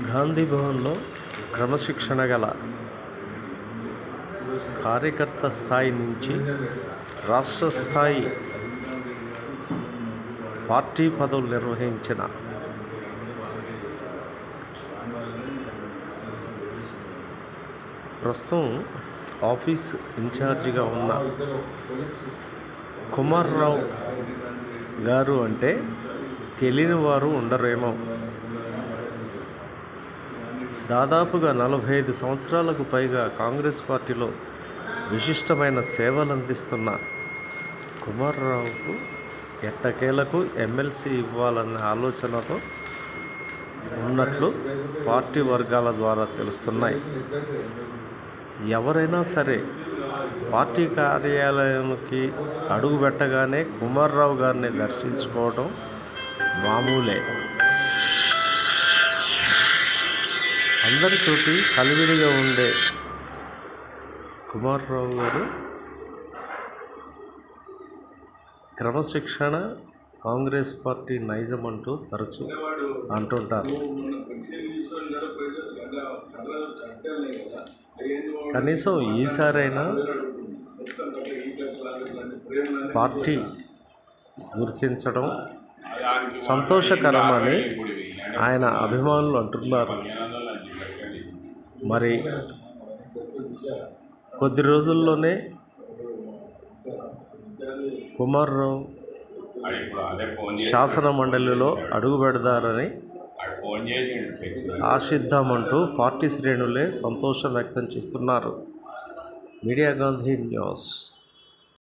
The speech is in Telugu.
గాంధీ భవన్లో క్రమశిక్షణ గల కార్యకర్త స్థాయి నుంచి రాష్ట్ర స్థాయి పార్టీ పదవులు నిర్వహించిన ప్రస్తుతం ఆఫీస్ ఇన్ఛార్జిగా ఉన్న కుమార్రావు గారు అంటే తెలియని వారు ఉండరేమో. దాదాపుగా నలభై ఐదు సంవత్సరాలకు పైగా కాంగ్రెస్ పార్టీలో విశిష్టమైన సేవలు అందిస్తున్న కుమార్రావుకు ఎట్టకేలకు ఎమ్మెల్సీ ఇవ్వాలన్న ఆలోచనతో ఉన్నట్లు పార్టీ వర్గాల ద్వారా తెలుస్తున్నాయి. ఎవరైనా సరే పార్టీ కార్యాలయానికి అడుగు పెట్టగానే కుమార్రావు గారిని దర్శించుకోవడం మామూలే. అందరితోటి కలివిడిగా ఉండే కుమార్రావు గారు క్రమశిక్షణ కాంగ్రెస్ పార్టీ నైజం అంటూ తరచు అంటుంటారు. కనీసం ఈసారైనా పార్టీ గుర్తించడం సంతోషకరమని ఆయన అభిమానులు అంటున్నారు. మరి కొద్ది రోజుల్లోనే కుమార్రావు శాసన మండలిలో అడుగు పెడతారని ఆశిద్దామంటూ పార్టీ శ్రేణులే సంతోషం వ్యక్తం చేస్తున్నారు. Media Gandhi news.